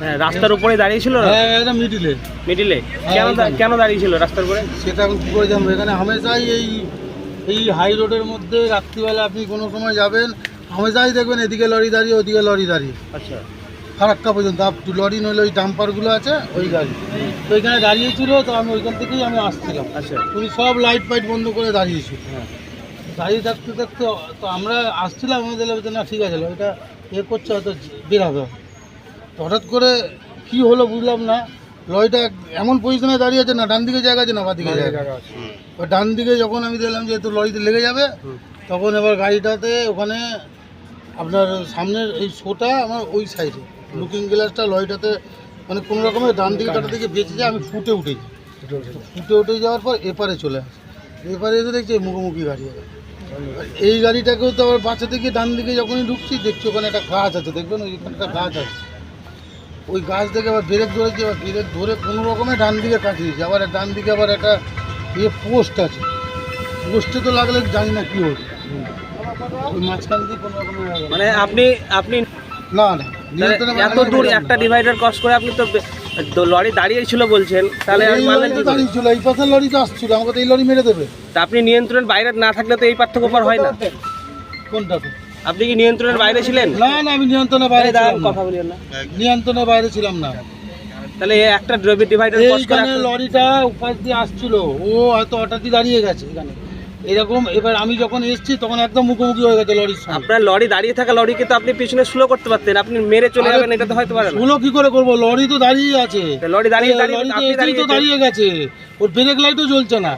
হ্যাঁ রাস্তার উপরে দাঁড়িয়ে ছিল হ্যাঁ এটা মিডিলে মিডিলে হ্যাঁ, কেন কেন দাঁড়িয়ে ছিল রাস্তার উপরে? সেটা আমি কী করে জানব? এখানে হামেশাই এই এই হাই রোডের মধ্যে রাত্রিবেলা আপনি কোনো সময় যাবেন হামেশাই দেখবেন এদিকে লরি দাঁড়িয়ে ওদিকে লরি দাঁড়িয়ে। আচ্ছা। ফারাক্কা পর্যন্ত। লরি নইলে ওই ডাম্পারগুলো আছে ওই গাড়ি। তো এখানে দাঁড়িয়েছিল তো আমি ওইখান থেকেই আমি আসছিলাম। আচ্ছা। উনি সব লাইট ফাইট বন্ধ করে দাঁড়িয়েছিল। হ্যাঁ। দাঁড়িয়ে থাকতে থাকতে তো আমরা আসছিলাম আমাদের না ঠিক আছে এটা এ করছে হয়তো বেরাবে হঠাৎ করে কি হলো বুঝলাম না। লরিটা এমন পজিশনে দাঁড়িয়ে আছে না ডান দিকে জায়গা আছে না বা দিকে জায়গা? আছে। এবার ডান দিকে যখন আমি দেখলাম যে তো লরিতে লেগে যাবে তখন এবার গাড়িটাতে ওখানে আপনার সামনের এই শোটা আমার ওই সাইডে লুকিং গ্লাসটা লরিটাতে মানে কোনো রকমের ডান দিকে কাটা থেকে বেঁচে যায় আমি ফুটে উঠেছি। ফুটে উঠে যাওয়ার পর এপারে চলে আসে। এপারে এসে দেখছি এই মুখোমুখি গাড়ি আছে। এই গাড়িটাকেও তো আবার বাঁচাতে গিয়ে ডান দিকে যখনই ঢুকছি দেখছি ওখানে একটা গাছ আছে দেখবেন ওইখানে একটা গাছ আছে। ওই গাছ থেকে আবার ব্রেক ধরেছি আবার ব্রেক ধরে কোনো রকমে ডান দিকে কাটিয়েছি। আবার ডান দিকে আবার একটা ইয়ে পোস্ট আছে। পোস্টে তো লাগলে জানি না কী হচ্ছে ওই মাঝখান দিয়ে কোনো রকমের মানে আপনি আপনি না না। এত দূর একটা ডিভাইডার ক্রস করে আপনি তো লরি দাঁড়িয়ে ছিল বলছেন তাহলে? দাঁড়িয়ে ছিল এই পাশের লরি তো আসছিল আমাকে তো এই লরি মেরে দেবে। তা আপনি নিয়ন্ত্রণের বাইরে না থাকলে তো এই পার্থক্য পার হয় না। কোনটা? আপনি কি নিয়ন্ত্রণের বাইরে ছিলেন? না না আমি নিয়ন্ত্রণের বাইরে ছিলাম কথা বলিও না। নিয়ন্ত্রণের বাইরে ছিলাম না। তাহলে একটা ডিভাইডার ক্রস করে এইখানে লরিটা উপাস দিয়ে আসছিল। ও হয়তো হঠাৎই দাঁড়িয়ে গেছে এখানে। এরকম এবার আমি যখন এসেছি তখন একদম মুখোমুখি হয়ে গেছে লরির সঙ্গে। আপনার লরি দাঁড়িয়ে থাকা লরিকে তো আপনি পিছনে স্লো করতে পারতেন? আপনি মেরে চলে যাবেন এটা তো হয়তো পারেন না। শুলো কি করে করব? লরি তো দাঁড়িয়ে আছে। লরি দাঁড়িয়ে দাঁড়িয়ে তো দাঁড়িয়ে গেছে। ওর ব্রেক লাইটও জ্বলছে না।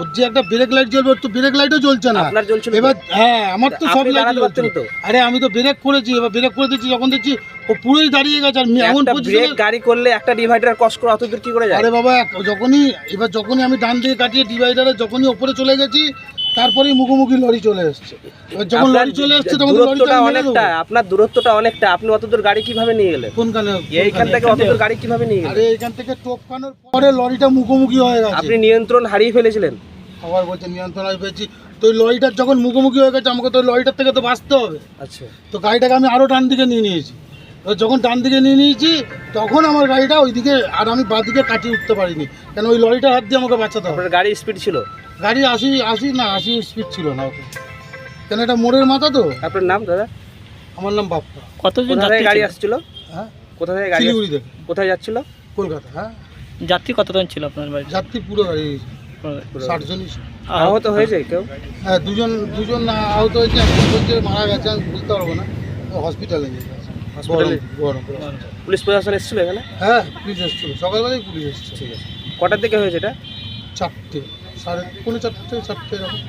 ওর যে একটা ব্রেক লাইট জ্বলবে ওর তো ব্রেক লাইটও জ্বলছে না। আপনার জ্বলছিল এবার হ্যাঁ আমার তো সব লাইট দাঁড়াতে তো? আরে আমি তো ব্রেক করেছি এবার ব্রেক করে দিচ্ছি যখন দেখছি ও পুরোই দাঁড়িয়ে গেছে আর এমন ব্রেক গাড়ি করলে একটা ডিভাইডার ক্রস করে অত দূর কি করে যায়? আরে বাবা যখনই এবার যখনই আমি ডান দিকে কাটিয়ে ডিভাইডারে যখনই ওপরে চলে গেছি তারপরেই মুখোমুখি লরি চলে এসছে। যখন আপনার লরি চলে এসছে তখন দূরত্বটা। অনেকটা আপনার দূরত্বটা অনেকটা। আপনি অত দূর গাড়ি কীভাবে নিয়ে গেলেন? কোনখানে? এইখান থেকে অত দূর গাড়ি কীভাবে নিয়ে আরে গেলেন এখান থেকে টোপকানোর পরে লরিটা মুখোমুখি হয়ে গেছে। আপনি নিয়ন্ত্রণ হারিয়ে ফেলেছিলেন? আবার বলছে নিয়ন্ত্রণ আমি পেয়েছি। তো ওই লরিটার যখন মুখোমুখি হয়ে গেছে আমাকে তো ওই লরিটার থেকে তো বাঁচতে হবে। আচ্ছা। তো গাড়িটাকে আমি আরও ডান দিকে নিয়ে নিয়েছি। তো যখন ডান দিকে নিয়ে নিয়েছি তখন আমার গাড়িটা ওইদিকে আর আমি বাঁ দিকে কাটিয়ে উঠতে পারিনি। কেন ওই লরিটার হাত দিয়ে আমাকে বাঁচাতে হবে। আপনার গাড়ি স্পিড ছিল? গাড়ি আশি আশি না আশি স্পিড ছিল না ওকে। কেন এটা মোড়ের মাথা তো? আপনার নাম দাদা? আমার নাম বাপ্পা। কতজন গাড়ি আসছিল? হ্যাঁ? কোথা থেকে গাড়ি কোথায় যাচ্ছিল? কলকাতা হ্যাঁ। যাত্রী কতজন ছিল আপনার বাড়ি যাত্রী পুরো গাড়ি। ষাট জনই আহত হয়েছে কেউ? হ্যাঁ দুজন দুজন না আহত হয়েছে একজন বলছে মারা গেছে আমি বুঝতে পারব না। হসপিটালে নিয়ে গেছে। পুলিশ প্রশাসন এসেছিল এখানে? হ্যাঁ পুলিশ এসেছিল। সকালবেলায় পুলিশ এসেছে ঠিক আছে। কটার দিকে হয়েছে এটা? চারটে সাড়ে পৌনে চারটে চারটে এরকম।